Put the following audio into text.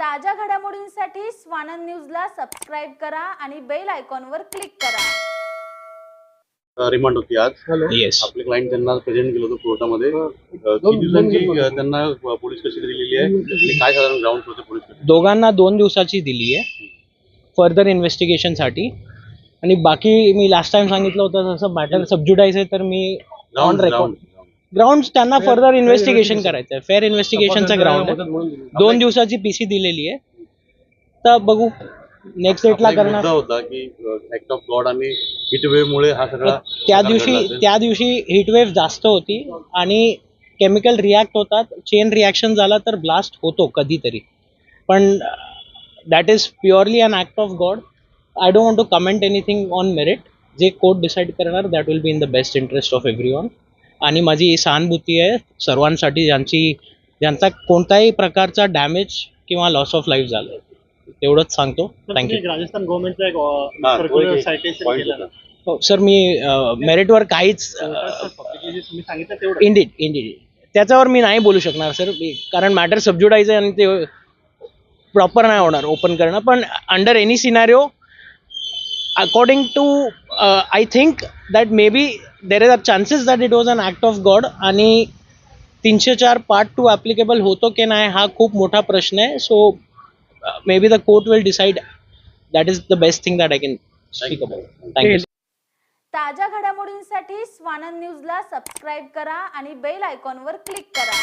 ताज्या घडामोडींसाठी स्वानंद न्यूजला सबस्क्राईब करा आणि बेल आयकॉनवर क्लिक करा. रिमांड होती आज. येस आपले क्लायंट त्यांना प्रेझेंट केलं होतं कोर्टामध्ये. अ, किती दिवसांची अ, त्यांना अ, पोलीस कस्टडी दिलेली आहे. आणि काय साधारण ग्राउंड होते पोलीस कस्टडी दोघांना दोन दिवसाची दिली आहे. फर्दर इन्व्हेस्टिगेशनसाठी आणि बाकी मी लास्ट टाइम सांगितलं होतं तसं मॅटर सबज्युडाईज आहे तर मी ऑन रेकॉर्ड ग्राउंड त्यांना फर्दर इन्व्हेस्टिगेशन करायचं आहे फेअर इन्व्हेस्टिगेशनचा ग्राउंड आहे. दोन दिवसाची पीसी दिलेली आहे. तर बघू नेक्स्ट डेटला करणार. होता की ऍक्ट ऑफ गॉड आणि हिटवेव्ह मुळे हा सगळा त्या दिवशी. त्या दिवशी हिटवेव्ह जास्त होती आणि केमिकल रिॲक्ट होतात. चेन रिॲक्शन झाला तर ब्लास्ट होतो कधीतरी. पण that is purely an act of god I don't want to comment anything on merit जे कोर्ट डिसाईड करणार that will be in the best interest of everyone आणि माझी सहानुभूती आहे सर्वांसाठी ज्यांची ज्यांचा कोणत्याही प्रकारचा डॅमेज किंवा लॉस ऑफ लाईफ झालं. तेवढंच सांगतो. थँक्यू राजस्थान गव्हर्नमेंटचा एक हा, तो सर्क्युलर एक सायटेशन point केलं होता. हो सर मी मेरिटवर काहीच अ, तुम्ही सांगितलं तेवढं. इंडिड इंडिड त्याच्यावर मी नाही बोलू शकणार सर. कारण मॅटर सबज्युडाईज आहे आणि ते प्रॉपर नाही होणार ओपन करणं. पण under any scenario according to I think that maybe there is a chances that it was an act of god आणि तीनशे चार पार्ट टू ॲप्लिकेबल होतो की नाही हा खूप मोठा प्रश्न आहे. So maybe the court will decide that is the best thing that I can speak about thank you ताज्या घडामोडींसाठी स्वानंद न्यूजला सबस्क्राईब करा आणि बेल आयकॉनवर क्लिक करा.